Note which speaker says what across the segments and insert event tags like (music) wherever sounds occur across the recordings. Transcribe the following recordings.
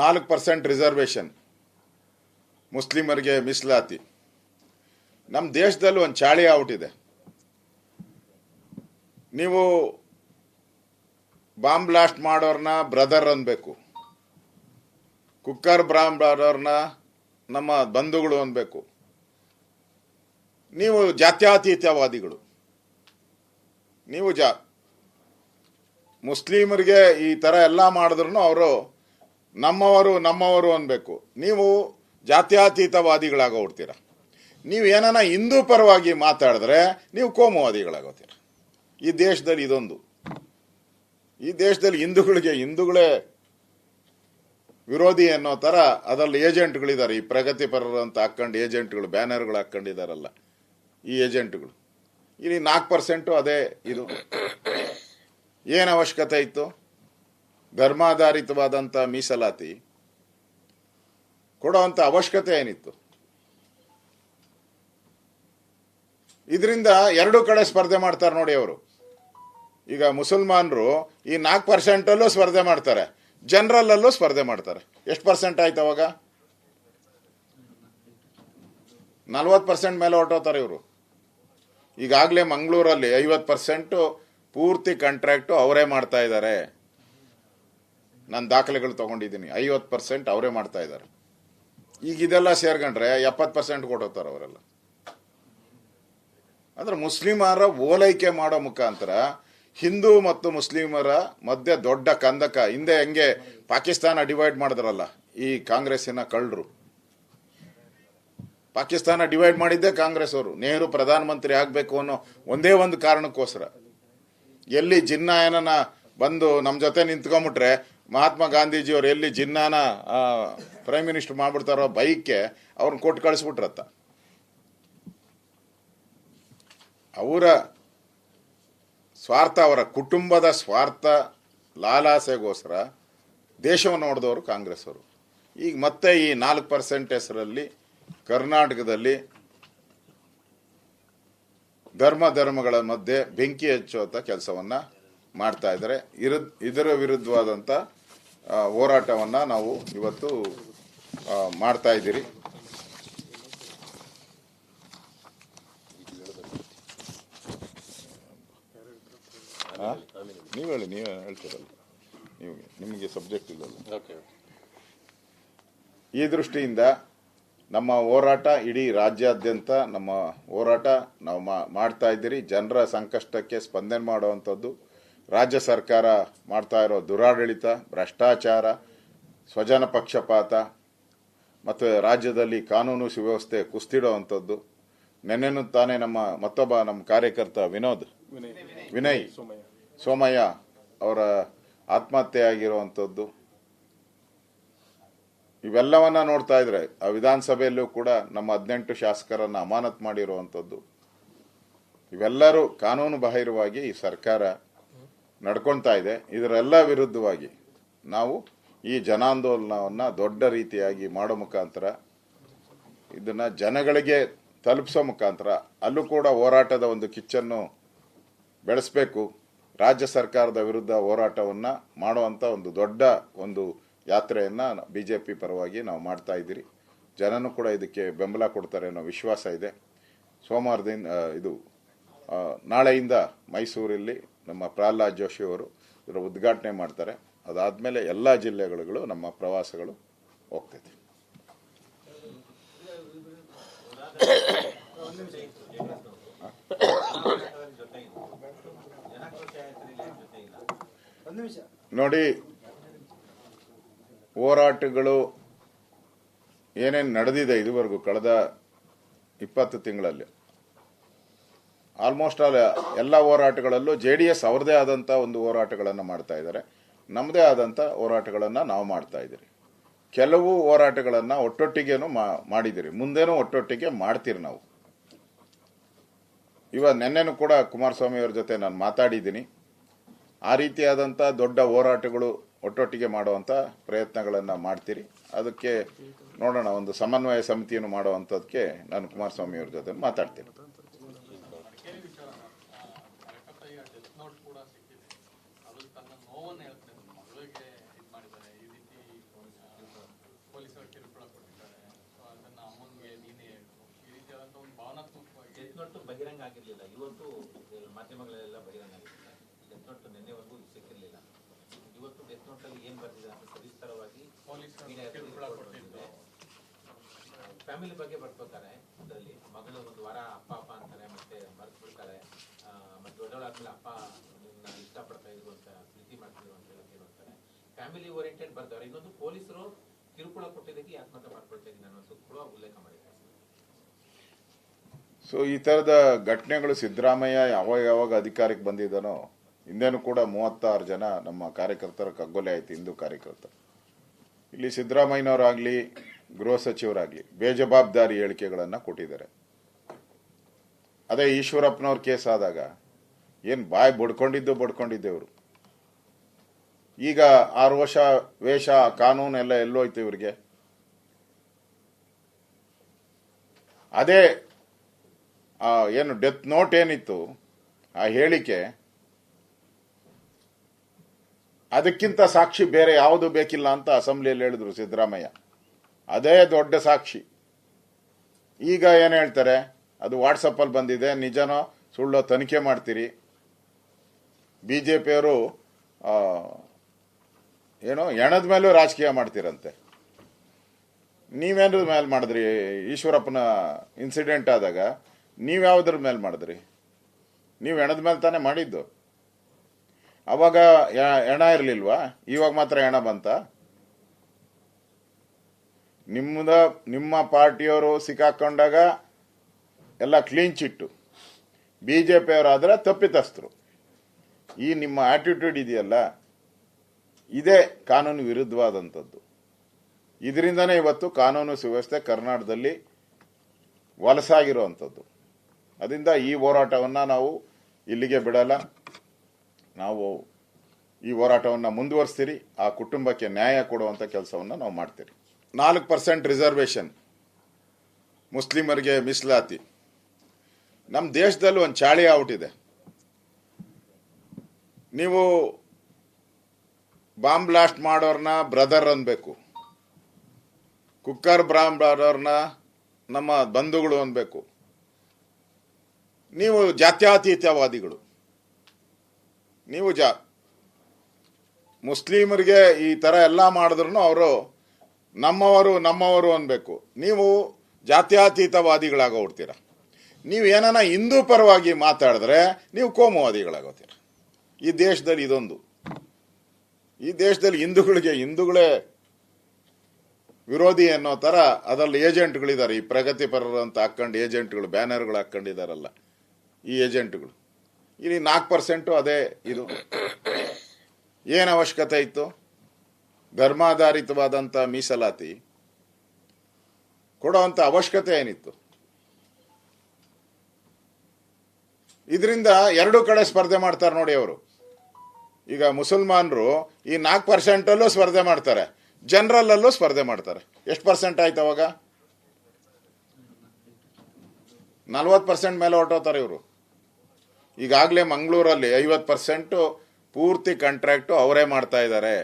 Speaker 1: ನಾಲ್ಕು percent reservation ಮುಸ್ಲಿಮರಿಗೆ ಮೀಸಲಾತಿ. ನಮ್ಮ ದೇಶದಲ್ಲಿ ಒಂದು ಚಾಳಿ ಔಟಿದೆ ನೀವು ಬಾಂಬ್ ಬ್ಲಾಸ್ಟ್ ಮಾಡೋರ್ನ ಬ್ರದರ್ ಅನ್ಬೇಕು. ಕುಕ್ಕರ್ ಬ್ರಾಂಬ್ ಮಾಡೋರ್ನ ನಮ್ಮ ಬಂಧುಗಳು ಅನ್ಬೇಕು. ನೀವು ಜಾತ್ಯಾತೀತವಾದಿಗಳು. ನೀವು ಜಾ ಮುಸ್ಲಿಮರಿಗೆ ಈ ಥರ ಎಲ್ಲ ಮಾಡಿದ್ರು ಅವರು ನಮ್ಮವರು ನಮ್ಮವರು ಅನ್ಬೇಕು. ನೀವು ಜಾತ್ಯಾತೀತವಾದಿಗಳಾಗೋಗ್ತೀರ ನೀವು ಏನಾನ ಹಿಂದೂ ಪರವಾಗಿ ಮಾತಾಡಿದ್ರೆ ನೀವು ಕೋಮುವಾದಿಗಳಾಗೋತೀರ ಈ ದೇಶದಲ್ಲಿ ಇದೊಂದು. ಈ ದೇಶದಲ್ಲಿ ಹಿಂದೂಗಳಿಗೆ ಹಿಂದೂಗಳೇ ವಿರೋಧಿ ಅನ್ನೋ ಥರ ಅದರಲ್ಲಿ ಏಜೆಂಟ್ಗಳಿದ್ದಾರೆ. ಈ ಪ್ರಗತಿಪರರು ಅಂತ ಹಾಕ್ಕೊಂಡು ಏಜೆಂಟ್ಗಳು, ಬ್ಯಾನರ್ಗಳು ಹಾಕ್ಕೊಂಡಿದ್ದಾರಲ್ಲ ಈ ಏಜೆಂಟ್ಗಳು. ಇಲ್ಲಿ ನಾಲ್ಕು ಪರ್ಸೆಂಟು ಅದೇ ಇದು. ಏನು ಅವಶ್ಯಕತೆ ಇತ್ತು? ಧರ್ಮಾಧಾರಿತವಾದಂಥ ಮೀಸಲಾತಿ ಕೊಡುವಂಥ ಅವಶ್ಯಕತೆ ಏನಿತ್ತು? ಇದರಿಂದ ಎರಡು ಕಡೆ ಸ್ಪರ್ಧೆ ಮಾಡ್ತಾರೆ ನೋಡಿ ಅವರು. ಈಗ ಮುಸಲ್ಮಾನರು ಈ ನಾಲ್ಕು ಪರ್ಸೆಂಟಲ್ಲೂ ಸ್ಪರ್ಧೆ ಮಾಡ್ತಾರೆ. ಜನರಲ್ಲೂ ಸ್ಪರ್ಧೆ ಮಾಡ್ತಾರೆ. ಎಷ್ಟು ಪರ್ಸೆಂಟ್ ಆಯ್ತು ಅವಾಗ? ನಲ್ವತ್ತು ಪರ್ಸೆಂಟ್ ಮೇಲೆ ಹೊಟ್ಟೋತಾರೆ ಇವರು. ಈಗಾಗಲೇ ಮಂಗಳೂರಲ್ಲಿ ಐವತ್ತು ಪರ್ಸೆಂಟು ಪೂರ್ತಿ ಕಾಂಟ್ರಾಕ್ಟು ಅವರೇ ಮಾಡ್ತಾ ಇದ್ದಾರೆ. ನಾನು ದಾಖಲೆಗಳು ತಗೊಂಡಿದ್ದೀನಿ. ಐವತ್ತು ಪರ್ಸೆಂಟ್ ಅವರೇ ಮಾಡ್ತಾ ಇದ್ದಾರೆ. ಈಗ ಇದೆಲ್ಲ ಸೇರ್ಕೊಂಡ್ರೆ ಎಪ್ಪತ್ತು ಪರ್ಸೆಂಟ್ ಕೊಟ್ಟೋಗ್ತಾರೆ ಅವರೆಲ್ಲ. ಅಂದ್ರೆ ಮುಸ್ಲಿಮರ ಓಲೈಕೆ ಮಾಡೋ ಮುಖಾಂತರ ಹಿಂದೂ ಮತ್ತು ಮುಸ್ಲಿಮರ ಮಧ್ಯೆ ದೊಡ್ಡ ಕಂದಕ, ಹಿಂದೆ ಹೆಂಗೆ ಪಾಕಿಸ್ತಾನ ಡಿವೈಡ್ ಮಾಡಿದ್ರಲ್ಲ, ಈ ಕಾಂಗ್ರೆಸ್ಸಿನ ಕಳ್ಳರು. ಪಾಕಿಸ್ತಾನ ಡಿವೈಡ್ ಮಾಡಿದ್ದೇ ಕಾಂಗ್ರೆಸ್ ಅವರು. ನೆಹರು ಪ್ರಧಾನಮಂತ್ರಿ ಆಗಬೇಕು ಅನ್ನೋ ಒಂದೇ ಒಂದು ಕಾರಣಕ್ಕೋಸ್ಕರ. ಎಲ್ಲಿ ಜಿನ್ನಾಯನನ ಬಂದು ನಮ್ಮ ಜೊತೆ ನಿಂತ್ಕೊಂಬಿಟ್ರೆ ಮಹಾತ್ಮ ಗಾಂಧೀಜಿಯವರು ಎಲ್ಲಿ ಜಿನ್ನಾನ ಪ್ರೈಮ್ ಮಿನಿಸ್ಟರ್ ಮಾಡ್ಬಿಡ್ತಾರೋ ಬೈಕ್ಗೆ ಅವ್ರನ್ನ ಕೊಟ್ಟು ಕಳಿಸ್ಬಿಟ್ರತ್ತ. ಅವರ ಸ್ವಾರ್ಥ, ಅವರ ಕುಟುಂಬದ ಸ್ವಾರ್ಥ, ಲಾಲಾಸೆಗೋಸ್ಕರ ದೇಶವನ್ನು ನೋಡಿದವರು ಕಾಂಗ್ರೆಸ್ ಅವರು ಈಗ ಮತ್ತೆ ಈ ನಾಲ್ಕು ಪರ್ಸೆಂಟ್ ಹೆಸರಲ್ಲಿ ಕರ್ನಾಟಕದಲ್ಲಿ ಧರ್ಮ ಧರ್ಮಗಳ ಮಧ್ಯೆ ಬೆಂಕಿ ಹಚ್ಚುವಂಥ ಕೆಲಸವನ್ನ ಮಾಡ್ತಾ ಇದ್ದಾರೆ. ಇರ ಇದರ ವಿರುದ್ಧವಾದಂಥ ಹೋರಾಟವನ್ನ ನಾವು ಇವತ್ತು ಮಾಡ್ತಾ ಇದ್ದೀರಿ. ನೀವು ಹೇಳಿ ನೀವು ಹೇಳ್ತೀರಲ್ಲ. ನೀವು ನಿಮಗೆ ಸಬ್ಜೆಕ್ಟ್
Speaker 2: ಇಲ್ಲ
Speaker 1: ಈ ದೃಷ್ಟಿಯಿಂದ ನಮ್ಮ ಹೋರಾಟ ಇಡೀ ರಾಜ್ಯಾದ್ಯಂತ ನಮ್ಮ ಹೋರಾಟ ನಾವು ಮಾಡ್ತಾ ಇದ್ದೀರಿ. ಜನರ ಸಂಕಷ್ಟಕ್ಕೆ ಸ್ಪಂದನೆ ಮಾಡುವಂಥದ್ದು ರಾಜ್ಯ ಸರ್ಕಾರ ಮಾಡ್ತಾ ಇರೋ ದುರಾಡಳಿತ, ಭ್ರಷ್ಟಾಚಾರ, ಸ್ವಜನ ಪಕ್ಷಪಾತ, ಮತ್ತು ರಾಜ್ಯದಲ್ಲಿ ಕಾನೂನು ಸುವ್ಯವಸ್ಥೆ ಕುಸ್ತಿಡುವಂಥದ್ದು ನೆನ್ನೆನು ತಾನೇ ನಮ್ಮ ಮತ್ತೊಬ್ಬ ನಮ್ಮ ಕಾರ್ಯಕರ್ತ ವಿನೋದ್, ವಿನಯ್ ಸೋಮಯ್ಯ ಅವರ ಆತ್ಮಹತ್ಯೆ ಆಗಿರುವಂಥದ್ದು ಇವೆಲ್ಲವನ್ನ ನೋಡ್ತಾ ಇದ್ರೆ ಆ ವಿಧಾನಸಭೆಯಲ್ಲೂ ಕೂಡ ನಮ್ಮ ಹದಿನೆಂಟು ಶಾಸಕರನ್ನ ಅಮಾನತ್ ಮಾಡಿರುವಂಥದ್ದು ಇವೆಲ್ಲರೂ ಕಾನೂನು ಬಾಹಿರವಾಗಿ ಈ ಸರ್ಕಾರ ನಡ್ಕೊಳ್ತಾ ಇದೆ. ಇದರೆಲ್ಲ ವಿರುದ್ಧವಾಗಿ ನಾವು ಈ ಜನಾಂದೋಲನವನ್ನು ದೊಡ್ಡ ರೀತಿಯಾಗಿ ಮಾಡೋ ಮುಖಾಂತರ, ಇದನ್ನು ಜನಗಳಿಗೆ ತಲುಪಿಸೋ ಮುಖಾಂತರ, ಅಲ್ಲೂ ಕೂಡ ಹೋರಾಟದ ಒಂದು ಕಿಚ್ಚನ್ನು ಬೆಳೆಸಬೇಕು. ರಾಜ್ಯ ಸರ್ಕಾರದ ವಿರುದ್ಧ ಹೋರಾಟವನ್ನು ಮಾಡುವಂಥ ಒಂದು ದೊಡ್ಡ ಒಂದು ಯಾತ್ರೆಯನ್ನು ಬಿ ಜೆ ಪಿ ಪರವಾಗಿ ನಾವು ಮಾಡ್ತಾ ಇದ್ದೀರಿ. ಜನನು ಕೂಡ ಇದಕ್ಕೆ ಬೆಂಬಲ ಕೊಡ್ತಾರೆ ಅನ್ನೋ ವಿಶ್ವಾಸ ಇದೆ. ಸೋಮವಾರದಿಂದ ಇದು ನಾಳೆಯಿಂದ ಮೈಸೂರಲ್ಲಿ ನಮ್ಮ ಪ್ರಹ್ಲಾದ್ ಜೋಶಿ ಅವರು ಇದರ ಉದ್ಘಾಟನೆ ಮಾಡ್ತಾರೆ. ಅದಾದ್ಮೇಲೆ ಎಲ್ಲ ಜಿಲ್ಲೆಗಳು ನಮ್ಮ ಪ್ರವಾಸಗಳು ಹೋಗ್ತೈತಿ. ನೋಡಿ, ಹೋರಾಟಗಳು ಏನೇನು ನಡೆದಿದೆ ಇದುವರೆಗೂ, ಕಳೆದ ಇಪ್ಪತ್ತು ತಿಂಗಳಲ್ಲಿ. ಆಲ್ಮೋಸ್ಟ್ ಆಲ್ ಎಲ್ಲ ಹೋರಾಟಗಳಲ್ಲೂ ಜೆ ಡಿ ಎಸ್ ಅವ್ರದೇ ಆದಂಥ ಒಂದು ಹೋರಾಟಗಳನ್ನು ಮಾಡ್ತಾ ಇದ್ದಾರೆ. ನಮ್ಮದೇ ಆದಂಥ ಹೋರಾಟಗಳನ್ನು ನಾವು ಮಾಡ್ತಾ ಇದ್ದೀರಿ. ಕೆಲವು ಹೋರಾಟಗಳನ್ನು ಒಟ್ಟೊಟ್ಟಿಗೆನೂ ಮಾಡಿದ್ದೀರಿ. ಮುಂದೇನೂ ಒಟ್ಟೊಟ್ಟಿಗೆ ಮಾಡ್ತೀರಿ ನಾವು. ಇವಾಗ ನೆನ್ನೆನೂ ಕೂಡ ಕುಮಾರಸ್ವಾಮಿ ಅವ್ರ ಜೊತೆ ನಾನು ಮಾತಾಡಿದ್ದೀನಿ. ಆ ರೀತಿಯಾದಂಥ ದೊಡ್ಡ ಹೋರಾಟಗಳು ಒಟ್ಟೊಟ್ಟಿಗೆ ಮಾಡುವಂಥ ಪ್ರಯತ್ನಗಳನ್ನು ಮಾಡ್ತೀರಿ. ಅದಕ್ಕೆ ನೋಡೋಣ, ಒಂದು ಸಮನ್ವಯ ಸಮಿತಿಯನ್ನು ಮಾಡುವಂಥದ್ದಕ್ಕೆ ನಾನು ಕುಮಾರಸ್ವಾಮಿಯವ್ರ ಜೊತೆ ಮಾತಾಡ್ತೀನಿ
Speaker 3: ಮಡಿಕೇರಿ ವಿಚಾರ ಕರೆಕ್ಟಾಗಿ ಡೆತ್ ನೋಟ್ ಕೂಡ ಸಿಕ್ಕಿದೆ ಅದು ತನ್ನ ನೋವನ್ನು ಹೇಳ್ತೇನೆ ಮಗಳಿಗೆ ಇದು ಮಾಡಿದ್ದಾರೆ ಈ ರೀತಿ
Speaker 2: ಸಿಗ್ಲಿಲ್ಲ ಇವತ್ತು ಎಲ್ಲ ಮಾಧ್ಯಮಗಳೆಲ್ಲ ಬಹಿರಂಗ ಆಗಿದೆ ಡೆತ್ ನೋಟ್ ನಿನ್ನೆವರೆಗೂ ಸಿಕ್ಕಿರಲಿಲ್ಲ. ಇವತ್ತು ಡೆತ್ ನೋಟ್ ಅಲ್ಲಿ ಏನ್ ಬರ್ತಿದೆ ಅಂತ ಸವಿಸ್ತಾರವಾಗಿ. ಫ್ಯಾಮಿಲಿ ಬಗ್ಗೆ ಬರ್ಕೋತಾರೆ. ಇದರಲ್ಲಿ ಮಗಳು ಒಂದು ವಾರ ಅಪ್ಪ ಅಪ್ಪ ಅಂತಾರೆ ಮತ್ತೆ ಮರ್ತು ಬಿಡ್ತಾರೆ ಮತ್ತೆ ದೊಡ್ಡವಳಾದ್ಮೇಲೆ ಅಪ್ಪ ನಿನ್ನ ಇಷ್ಟಪಡ್ತಾ ಇದ್ರು ಅಂತ ಪ್ರೀತಿ ಮಾಡ್ತಿದ್ರು ಅಂತ ಹೇಳಕ್ಕೆ ಹೇಳ್ತಾರೆ ಫ್ಯಾಮಿಲಿ ಓರಿಯೆಂಟೆಡ್ ಬರ್ತಾರೆ ಇನ್ನೊಂದು ಪೊಲೀಸರು ಕಿರುಕುಳ ಕೊಟ್ಟಿದ್ದಕ್ಕೆ ಆತ್ಮಹತ್ಯೆ ಮಾಡ್ಕೊಳ್ತಾ ಇದ್ದೀನಿ ಅನ್ನೋದು ಕೂಡ ಉಲ್ಲೇಖ ಮಾಡಿದ್ದಾರೆ.
Speaker 1: ಸೊ ಈ ಥರದ ಘಟನೆಗಳು ಸಿದ್ದರಾಮಯ್ಯ ಯಾವಾಗ ಯಾವಾಗ ಅಧಿಕಾರಕ್ಕೆ ಬಂದಿದ್ದಾನೋ ಹಿಂದೇನೂ ಕೂಡ ಮೂವತ್ತಾರು ಜನ ನಮ್ಮ ಕಾರ್ಯಕರ್ತರ ಕಗ್ಗೊಲೆ ಆಯ್ತು, ಹಿಂದೂ ಕಾರ್ಯಕರ್ತರು. ಇಲ್ಲಿ ಸಿದ್ದರಾಮಯ್ಯನವರಾಗಲಿ, ಗೃಹ ಸಚಿವರಾಗಲಿ, ಬೇಜವಾಬ್ದಾರಿ ಹೇಳಿಕೆಗಳನ್ನು ಕೊಟ್ಟಿದ್ದಾರೆ. ಅದೇ ಈಶ್ವರಪ್ಪನವ್ರ ಕೇಸ್ ಆದಾಗ, ಏನು ಬಾಯಿ ಬಡ್ಕೊಂಡಿದ್ದು ಬಡ್ಕೊಂಡಿದ್ದೆವರು ಈಗ ಆರು ವರ್ಷ ವೇಷ, ಕಾನೂನು ಎಲ್ಲ ಎಲ್ಲೋಯ್ತು ಇವರಿಗೆ. ಅದೇ ಆ, ಏನು ಡೆತ್ ನೋಟ್ ಏನಿತ್ತು? ಆ ಹೇಳಿಕೆ, ಅದಕ್ಕಿಂತ ಸಾಕ್ಷಿ ಬೇರೆ ಯಾವುದು ಬೇಕಿಲ್ಲ ಅಂತ ಅಸೆಂಬ್ಲಿಯಲ್ಲಿ ಹೇಳಿದ್ರು ಸಿದ್ದರಾಮಯ್ಯ. ಅದೇ ದೊಡ್ಡ ಸಾಕ್ಷಿ. ಈಗ ಏನು ಹೇಳ್ತಾರೆ? ಅದು ವಾಟ್ಸಪ್ಪಲ್ಲಿ ಬಂದಿದೆ. ನಿಜನೋ ಸುಳ್ಳೋ ತನಿಖೆ ಮಾಡ್ತೀರಿ. ಬಿ ಜೆ ಪಿಯವರು ಏನೋ ಎಣದ ಮೇಲೂ ರಾಜಕೀಯ ಮಾಡ್ತೀರಂತೆ. ನೀವೇನ್ರ ಮೇಲೆ ಮಾಡಿದ್ರಿ ಈಶ್ವರಪ್ಪನ ಇನ್ಸಿಡೆಂಟ್ ಆದಾಗ? ನೀವು ಯಾವುದ್ರ ಮೇಲೆ ಮಾಡಿದ್ರಿ? ನೀವು ಹೆಣದ ಮೇಲೆ ತಾನೇ ಮಾಡಿದ್ದು. ಅವಾಗ ಹೆಣ ಇರಲಿಲ್ವಾ? ಇವಾಗ ಮಾತ್ರ ಹೆಣ ಬಂತ? ನಿಮ್ಮದ ನಿಮ್ಮ ಪಾರ್ಟಿಯವರು ಸಿಕ್ಕಾಕೊಂಡಾಗ ಎಲ್ಲ ಕ್ಲೀನ್ ಚಿಟ್ಟು ಬಿ ಜೆ ಪಿಯವರಾದರೆ ತಪ್ಪಿತಸ್ಥರು. ಈ ನಿಮ್ಮ ಆಟಿಟ್ಯೂಡ್ ಇದೆಯಲ್ಲ, ಇದೇ ಕಾನೂನು ವಿರುದ್ಧವಾದಂಥದ್ದು. ಇದರಿಂದನೇ ಇವತ್ತು ಕಾನೂನು ಸುವ್ಯವಸ್ಥೆ ಕರ್ನಾಟಕದಲ್ಲಿ ವಲಸಾಗಿರುವಂಥದ್ದು. ಅದರಿಂದ ಈ ಹೋರಾಟವನ್ನು ನಾವು ಇಲ್ಲಿಗೆ ಬಿಡಲ್ಲ. ನಾವು ಈ ಹೋರಾಟವನ್ನು ಮುಂದುವರಿಸ್ತೀರಿ, ಆ ಕುಟುಂಬಕ್ಕೆ ನ್ಯಾಯ ಕೊಡುವಂಥ ಕೆಲಸವನ್ನು ನಾವು ಮಾಡ್ತೀರಿ. ನಾಲ್ಕು ಪರ್ಸೆಂಟ್ ರಿಸರ್ವೇಷನ್, ಮುಸ್ಲಿಮರಿಗೆ ಮೀಸಲಾತಿ. ನಮ್ಮ ದೇಶದಲ್ಲಿ ಒಂದು ಚಾಳಿ ಇದೆ. ನೀವು ಬಾಂಬ್ ಬ್ಲಾಸ್ಟ್ ಮಾಡೋರ್ನ ಬ್ರದರ್ ಅನ್ಬೇಕು. ಕುಕ್ಕರ್ ಬ್ರಾಂಬ್ ಮಾಡೋರ್ನ ನಮ್ಮ ಬಂಧುಗಳು ಅನ್ಬೇಕು. ನೀವು ಜಾತ್ಯಾತೀತವಾದಿಗಳು. ನೀವು ಜಾ, ಮುಸ್ಲಿಮರಿಗೆ ಈ ಥರ ಎಲ್ಲ ಮಾಡಿದ್ರು ಅವರು ನಮ್ಮವರು ನಮ್ಮವರು ಅನ್ಬೇಕು. ನೀವು ಜಾತ್ಯತೀತವಾದಿಗಳಾಗೋಗ್ತೀರ ನೀವು ಏನಾನ ಹಿಂದೂ ಪರವಾಗಿ ಮಾತಾಡಿದ್ರೆ ನೀವು ಕೋಮುವಾದಿಗಳಾಗೋತೀರ ಈ ದೇಶದಲ್ಲಿ ಇದೊಂದು. ಈ ದೇಶದಲ್ಲಿ ಹಿಂದೂಗಳಿಗೆ ಹಿಂದೂಗಳೇ ವಿರೋಧಿ ಅನ್ನೋ ಥರ ಅದರಲ್ಲಿ ಏಜೆಂಟ್ಗಳಿದ್ದಾರೆ ಈ ಪ್ರಗತಿಪರರು ಅಂತ ಹಾಕ್ಕೊಂಡು, ಏಜೆಂಟ್ಗಳು, ಬ್ಯಾನರ್ಗಳು ಹಾಕೊಂಡಿದಾರಲ್ಲ ಈ ಏಜೆಂಟ್ಗಳು. ಇಲ್ಲಿ ನಾಲ್ಕು ಪರ್ಸೆಂಟು ಅದೇ ಇದು. ಏನು ಅವಶ್ಯಕತೆ ಇತ್ತು? ಧರ್ಮಾಧಾರಿತವಾದಂಥ ಮೀಸಲಾತಿ. ಕೊಡೋವಂಥ ಅವಶ್ಯಕತೆ ಏನಿತ್ತು? ಇದರಿಂದ ಎರಡು ಕಡೆ ಸ್ಪರ್ಧೆ ಮಾಡ್ತಾರೆ ನೋಡಿ ಅವರು. ಈಗ ಮುಸಲ್ಮಾನರು ಈ ನಾಲ್ಕು ಪರ್ಸೆಂಟಲ್ಲೂ ಸ್ಪರ್ಧೆ ಮಾಡ್ತಾರೆ. ಜನರಲ್ ಅಲ್ಲೂ ಸ್ಪರ್ಧೆ ಮಾಡ್ತಾರೆ. ಎಷ್ಟು ಪರ್ಸೆಂಟ್ ಆಯ್ತು ಅವಾಗ? ನಲ್ವತ್ತು ಪರ್ಸೆಂಟ್ ಮೇಲೆ ಹೊರಟೋತಾರೆ ಇವರು. ಈಗಾಗಲೇ ಮಂಗಳೂರಲ್ಲಿ ಐವತ್ತು ಪರ್ಸೆಂಟು ಪೂರ್ತಿ ಕಾಂಟ್ರಾಕ್ಟು ಅವರೇ ಮಾಡ್ತಾ ಇದ್ದಾರೆ.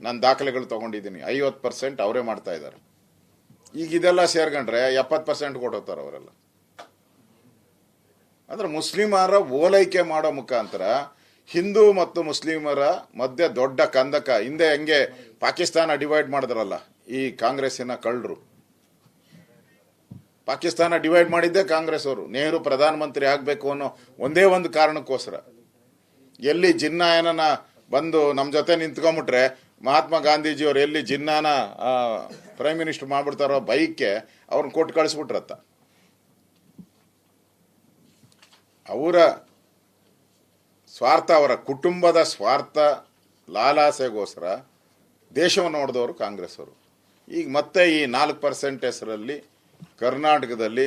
Speaker 1: ನಾನು ದಾಖಲೆಗಳು ತಗೊಂಡಿದ್ದೀನಿ. ಐವತ್ತು ಪರ್ಸೆಂಟ್ ಅವರೇ ಮಾಡ್ತಾ ಇದ್ದಾರೆ. ಈಗ ಇದೆಲ್ಲ ಸೇರ್ಕೊಂಡ್ರೆ ಎಪ್ಪತ್ತು ಪರ್ಸೆಂಟ್ ಕೊಟ್ಟೋಗ್ತಾರೆ ಅವರೆಲ್ಲ. ಅಂದ್ರೆ ಮುಸ್ಲಿಮರ ಓಲೈಕೆ ಮಾಡೋ ಮುಖಾಂತರ ಹಿಂದೂ ಮತ್ತು ಮುಸ್ಲಿಮರ ಮಧ್ಯೆ ದೊಡ್ಡ ಕಂದಕ. ಹಿಂದೆ ಹೆಂಗೆ ಪಾಕಿಸ್ತಾನ ಡಿವೈಡ್ ಮಾಡಿದ್ರಲ್ಲ, ಈ ಕಾಂಗ್ರೆಸ್ಸಿನ ಕಳ್ಳರು. ಪಾಕಿಸ್ತಾನ ಡಿವೈಡ್ ಮಾಡಿದ್ದೇ ಕಾಂಗ್ರೆಸ್ ಅವರು. ನೆಹರು ಪ್ರಧಾನಮಂತ್ರಿ ಆಗಬೇಕು ಅನ್ನೋ ಒಂದೇ ಒಂದು ಕಾರಣಕ್ಕೋಸ್ಕರ. ಎಲ್ಲಿ ಜಿನ್ನಾಯನ ಬಂದು ನಮ್ಮ ಜೊತೆ ನಿಂತ್ಕೊಂಬಿಟ್ರೆ ಮಹಾತ್ಮ ಗಾಂಧೀಜಿಯವರು ಎಲ್ಲಿ ಜಿನ್ನಾನ ಪ್ರೈಮ್ ಮಿನಿಸ್ಟರ್ ಮಾಡ್ಬಿಡ್ತಾರೋ ಬೈಕ್ಗೆ ಅವ್ರನ್ನ ಕೊಟ್ಟು ಕಳಿಸ್ಬಿಟ್ರತ್ತ. ಅವರ ಸ್ವಾರ್ಥ, ಅವರ ಕುಟುಂಬದ ಸ್ವಾರ್ಥ, ಲಾಲಾಸೆಗೋಸ್ಕರ ದೇಶವನ್ನು ನೋಡಿದವರು ಕಾಂಗ್ರೆಸ್ ಅವರು. ಈಗ ಮತ್ತೆ ಈ ನಾಲ್ಕು ಪರ್ಸೆಂಟ್ ಹೆಸರಲ್ಲಿ ಕರ್ನಾಟಕದಲ್ಲಿ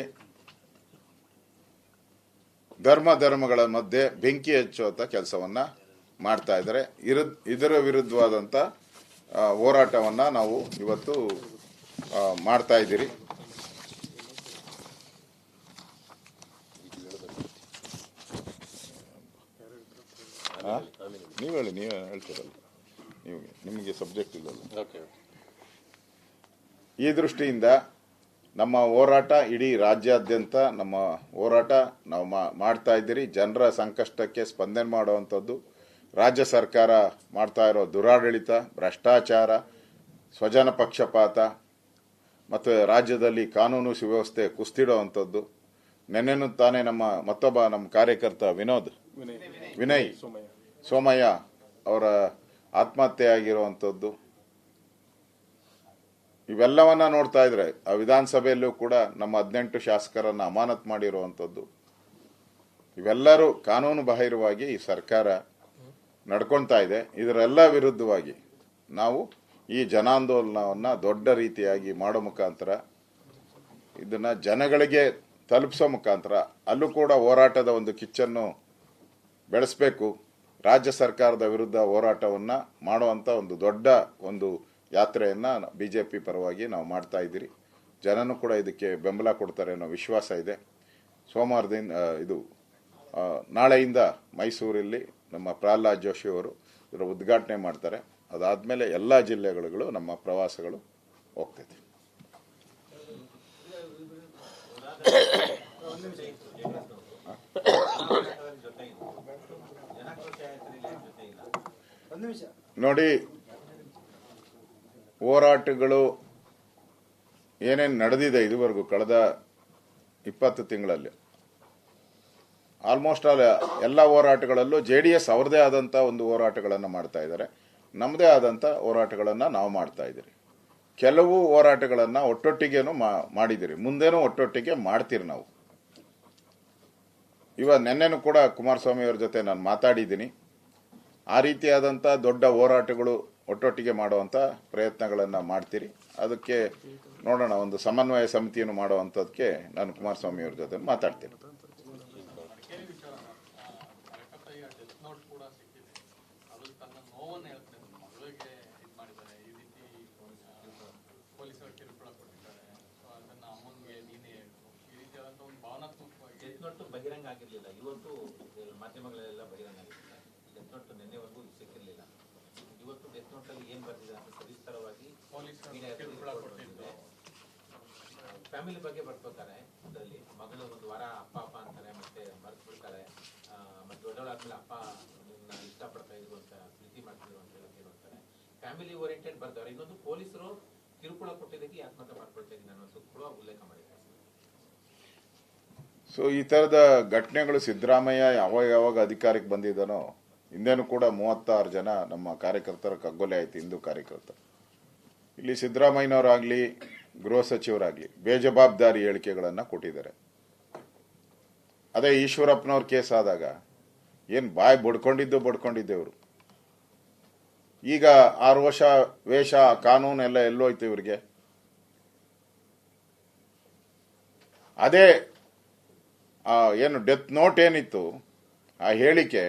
Speaker 1: ಧರ್ಮ ಧರ್ಮಗಳ ಮಧ್ಯೆ ಬೆಂಕಿ ಹಚ್ಚುವಂಥ ಕೆಲಸವನ್ನ ಮಾಡ್ತಾ ಇದ್ದಾರೆ. ಇರ ಇದರ ವಿರುದ್ಧವಾದಂಥ ಹೋರಾಟವನ್ನು ನಾವು ಇವತ್ತು ಮಾಡ್ತಾ ಇದ್ದೀರಿ. ನೀವು ಹೇಳಿ ನೀವು ಹೇಳ್ತೀರಲ್ಲ. ನೀವು ನಿಮಗೆ ಸಬ್ಜೆಕ್ಟ್ ಇಲ್ಲಲ್ಲ. ಈ ದೃಷ್ಟಿಯಿಂದ ನಮ್ಮ ಹೋರಾಟ ಇಡೀ ರಾಜ್ಯಾದ್ಯಂತ ನಮ್ಮ ಹೋರಾಟ ನಾವು ಮಾ- ಮಾಡ್ತಾ ಇದ್ದೀರಿ. ಜನರ ಸಂಕಷ್ಟಕ್ಕೆ ಸ್ಪಂದನೆ ಮಾಡುವಂಥದ್ದು ರಾಜ್ಯ ಸರ್ಕಾರ ಮಾಡ್ತಾ ಇರೋ ದುರಾಡಳಿತ ಭ್ರಷ್ಟಾಚಾರ ಸ್ವಜನ ಪಕ್ಷಪಾತ ಮತ್ತು ರಾಜ್ಯದಲ್ಲಿ ಕಾನೂನು ಸುವ್ಯವಸ್ಥೆ ಕುಸ್ತಿಡುವಂಥದ್ದು ನೆನ್ನೆನು ತಾನೇ ನಮ್ಮ ಮತ್ತೊಬ್ಬ ನಮ್ಮ ಕಾರ್ಯಕರ್ತ ವಿನೋದ್ ವಿನಯ್. ಸೋಮಯ್ಯ. ಅವರ ಆತ್ಮಹತ್ಯೆ ಆಗಿರುವಂಥದ್ದು ಇವೆಲ್ಲವನ್ನ ನೋಡ್ತಾ ಇದ್ರೆ ಆ ವಿಧಾನಸಭೆಯಲ್ಲೂ ಕೂಡ ನಮ್ಮ ಹದಿನೆಂಟು ಶಾಸಕರನ್ನ ಅಮಾನತ್ ಮಾಡಿರುವಂಥದ್ದು. ಇವೆಲ್ಲರೂ ಕಾನೂನು ಬಾಹಿರವಾಗಿ ಈ ಸರ್ಕಾರ ನಡ್ಕೊಳ್ತಾ ಇದೆ. ಇದರೆಲ್ಲ ವಿರುದ್ಧವಾಗಿ ನಾವು ಈ ಜನಾಂದೋಲನವನ್ನ ದೊಡ್ಡ ರೀತಿಯಾಗಿ ಮಾಡೋ ಮುಖಾಂತರ, ಇದನ್ನ ಜನಗಳಿಗೆ ತಲುಪಿಸೋ ಮುಖಾಂತರ ಅಲ್ಲೂ ಕೂಡ ಹೋರಾಟದ ಒಂದು ಕಿಚ್ಚನ್ನು ಬೆಳೆಸಬೇಕು. ರಾಜ್ಯ ಸರ್ಕಾರದ ವಿರುದ್ಧ ಹೋರಾಟವನ್ನ ಮಾಡುವಂತ ಒಂದು ದೊಡ್ಡ ಒಂದು ಯಾತ್ರೆಯನ್ನ ಪಿ ಪರವಾಗಿ ನಾವು ಮಾಡ್ತಾ ಇದ್ದೀರಿ. ಜನನು ಕೂಡ ಇದಕ್ಕೆ ಬೆಂಬಲ ಕೊಡ್ತಾರೆ ಅನ್ನೋ ವಿಶ್ವಾಸ ಇದೆ. ಸೋಮವಾರದಿಂದ ಇದು ನಾಳೆಯಿಂದ ಮೈಸೂರಲ್ಲಿ ನಮ್ಮ ಪ್ರಹ್ಲಾದ್ ಜೋಶಿ ಅವರು ಇದರ ಉದ್ಘಾಟನೆ ಮಾಡ್ತಾರೆ. ಅದಾದಮೇಲೆ ಎಲ್ಲ ಜಿಲ್ಲೆಗಳು ನಮ್ಮ ಪ್ರವಾಸಗಳು ಹೋಗ್ತೈತೆ. (coughs)
Speaker 2: ಜೊತೆ ಇದ್ದು ಜನಾಕ್ರೋಶ ಯಾತ್ರೆಯಲ್ಲಿ ಯಾಕ್ ಜೊತೆ ಇಲ್ಲ
Speaker 4: ಒಂದು ನಿಮಿಷ
Speaker 1: ನೋಡಿ ಹೋರಾಟಗಳು ಏನೇನು ನಡೆದಿದೆ ಇದುವರೆಗೂ ಕಳೆದ ಇಪ್ಪತ್ತು ತಿಂಗಳಲ್ಲಿ. ಆಲ್ಮೋಸ್ಟ್ ಆಲ್ ಎಲ್ಲ ಹೋರಾಟಗಳಲ್ಲೂ ಜೆ ಡಿ ಎಸ್ ಅವ್ರದೇ ಆದಂಥ ಒಂದು ಹೋರಾಟಗಳನ್ನು ಮಾಡ್ತಾ ಇದ್ದಾರೆ. ನಮ್ಮದೇ ಆದಂಥ ಹೋರಾಟಗಳನ್ನು ನಾವು ಮಾಡ್ತಾ ಇದ್ದೀರಿ. ಕೆಲವು ಹೋರಾಟಗಳನ್ನು ಒಟ್ಟೊಟ್ಟಿಗೆನು ಮಾ- ಮಾಡಿದಿರಿ ಮುಂದೇನೂ ಒಟ್ಟೊಟ್ಟಿಗೆ ಮಾಡ್ತೀರಿ ನಾವು. ಇವಾಗ ನೆನ್ನೆನೂ ಕೂಡ ಕುಮಾರಸ್ವಾಮಿಯವ್ರ ಜೊತೆ ನಾನು ಮಾತಾಡಿದ್ದೀನಿ. ಆ ರೀತಿಯಾದಂಥ ದೊಡ್ಡ ಹೋರಾಟಗಳು ಒಟ್ಟೊಟ್ಟಿಗೆ ಮಾಡುವಂಥ ಪ್ರಯತ್ನಗಳನ್ನು ಮಾಡ್ತೀರಿ. ಅದಕ್ಕೆ ನೋಡೋಣ, ಒಂದು ಸಮನ್ವಯ ಸಮಿತಿಯನ್ನು ಮಾಡುವಂಥದ್ದಕ್ಕೆ ನಾನು ಕುಮಾರಸ್ವಾಮಿ ಅವ್ರ ಜೊತೆ ಮಾತಾಡ್ತೀನಿ.
Speaker 2: ಬಹಿರಂಗ ಆಗಿರಲಿಲ್ಲ. ಇವತ್ತು ಮಾಧ್ಯಮಗಳೆಲ್ಲ ಬಹಿರಂಗ ಆಗಿರುತ್ತೆ ಡೆತ್ ನೋಟ್ ಅಲ್ಲಿ ಏನ್ ಬರ್ತಿದೆ ಅಂತ ಸವಿಸ್ತಾರವಾಗಿ. ಫ್ಯಾಮಿಲಿ ಬಗ್ಗೆ ಬರ್ಕೋತಾರೆ. ಅದರಲ್ಲಿ ಮಗಳು ಒಂದು ವಾರ ಅಪ್ಪ ಅಪ್ಪ ಅಂತಾರೆ ಮತ್ತೆ ಮರ್ತು ಬಿಡ್ತಾರೆ ಮತ್ತೆ ದೊಡ್ಡವಳಾದ್ಮೇಲೆ ಅಪ್ಪ ನಿನ್ನ ಇಷ್ಟಪಡ್ತಾ ಇದ್ರು ಅಂತ ಪ್ರೀತಿ ಮಾಡ್ತಿದ್ರು ಅಂತ ಹೇಳ್ತಾರೆ. ನೋಡ್ತಾರೆ ಫ್ಯಾಮಿಲಿ ಓರಿಯೆಂಟೆಡ್ ಬರ್ತಾರೆ ಇನ್ನೊಂದು ಪೊಲೀಸರು ಕಿರುಕುಳ ಕೊಟ್ಟಿದ್ದಕ್ಕೆ ಆತ್ಮಹತ್ಯೆ ಮಾಡ್ಕೊಳ್ತಾ ಇದ್ದೀನಿ ಅನ್ನೋದು ಕೂಡ ಉಲ್ಲೇಖ ಮಾಡಿದ್ದಾರೆ.
Speaker 1: ಸೊ ಈ ಥರದ ಘಟನೆಗಳು ಸಿದ್ದರಾಮಯ್ಯ ಯಾವಾಗ ಯಾವಾಗ ಅಧಿಕಾರಕ್ಕೆ ಬಂದಿದ್ದಾನೋ ಹಿಂದೆನೂ ಕೂಡ ಮೂವತ್ತಾರು ಜನ ನಮ್ಮ ಕಾರ್ಯಕರ್ತರ ಕಗ್ಗೊಲೆ ಆಯಿತು, ಹಿಂದೂ ಕಾರ್ಯಕರ್ತರು. ಇಲ್ಲಿ ಸಿದ್ದರಾಮಯ್ಯನವರಾಗಲಿ, ಗೃಹ ಸಚಿವರಾಗಲಿ ಬೇಜವಾಬ್ದಾರಿ ಹೇಳಿಕೆಗಳನ್ನು ಕೊಟ್ಟಿದ್ದಾರೆ. ಅದೇ ಈಶ್ವರಪ್ಪನವ್ರ ಕೇಸ್ ಆದಾಗ ಏನು ಬಾಯಿ ಬಡ್ಕೊಂಡಿದ್ದು ಬಡ್ಕೊಂಡಿದ್ದೆವರು ಈಗ ಆರು ವರ್ಷ ವೇಷ, ಕಾನೂನು ಎಲ್ಲ ಎಲ್ಲೋಯ್ತು ಇವರಿಗೆ. ಅದೇ ಏನು ಡೆತ್ ನೋಟ್ ಏನಿತ್ತು, ಆ ಹೇಳಿಕೆ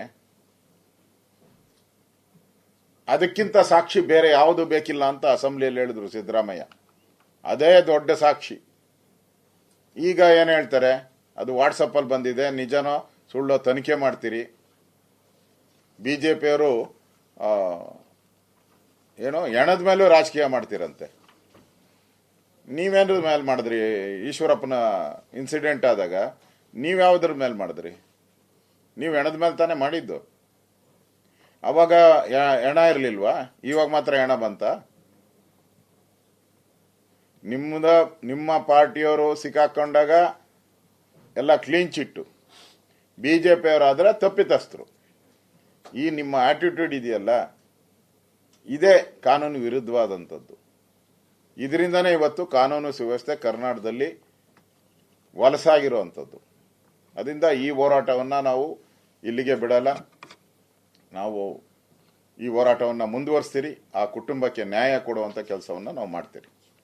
Speaker 1: ಅದಕ್ಕಿಂತ ಸಾಕ್ಷಿ ಬೇರೆ ಯಾವುದು ಬೇಕಿಲ್ಲ ಅಂತ ಅಸೆಂಬ್ಲಿಯಲ್ಲಿ ಹೇಳಿದ್ರು ಸಿದ್ದರಾಮಯ್ಯ. ಅದೇ ದೊಡ್ಡ ಸಾಕ್ಷಿ. ಈಗ ಏನು ಹೇಳ್ತಾರೆ? ಅದು ವಾಟ್ಸಪ್ಪಲ್ಲಿ ಬಂದಿದೆ. ನಿಜನೋ ಸುಳ್ಳೋ ತನಿಖೆ ಮಾಡ್ತೀರಿ. ಬಿ ಜೆ ಪಿಯವರು ಏನೋ ಹೆಣದ ಮೇಲೂ ರಾಜಕೀಯ ಮಾಡ್ತೀರಂತೆ. ನೀವೇನ್ರ ಮೇಲೆ ಮಾಡಿದ್ರಿ? ಈಶ್ವರಪ್ಪನ ಇನ್ಸಿಡೆಂಟ್ ಆದಾಗ ನೀವು ಯಾವುದ್ರ ಮೇಲೆ ಮಾಡಿದ್ರಿ? ನೀವು ಹೆಣದ ಮೇಲೆ ತಾನೇ ಮಾಡಿದ್ದು. ಅವಾಗ ಹೆಣ ಇರಲಿಲ್ವಾ? ಇವಾಗ ಮಾತ್ರ ಹೆಣ ಬಂತ? ನಿಮ್ಮದ ನಿಮ್ಮ ಪಾರ್ಟಿಯವರು ಸಿಕ್ಕಾಕೊಂಡಾಗ ಎಲ್ಲ ಕ್ಲೀನ್ ಚಿಟ್ಟು ಬಿ ಜೆ ಪಿಯವರಾದರೆ ತಪ್ಪಿತಸ್ಥರು. ಈ ನಿಮ್ಮ ಆಟಿಟ್ಯೂಡ್ ಇದೆಯಲ್ಲ, ಇದೇ ಕಾನೂನು ವಿರುದ್ಧವಾದಂಥದ್ದು. ಇದರಿಂದನೇ ಇವತ್ತು ಕಾನೂನು ಸುವ್ಯವಸ್ಥೆ ಕರ್ನಾಟಕದಲ್ಲಿ ವಲಸಾಗಿರುವಂಥದ್ದು. ಅದರಿಂದ ಈ ಹೋರಾಟವನ್ನು ನಾವು ಇಲ್ಲಿಗೆ ಬಿಡಲ್ಲ. ನಾವು ಈ ಹೋರಾಟವನ್ನು ಮುಂದುವರಿಸ್ತೀರಿ ಆ ಕುಟುಂಬಕ್ಕೆ ನ್ಯಾಯ ಕೊಡುವಂಥ ಕೆಲಸವನ್ನು ನಾವು ಮಾಡ್ತೀರಿ.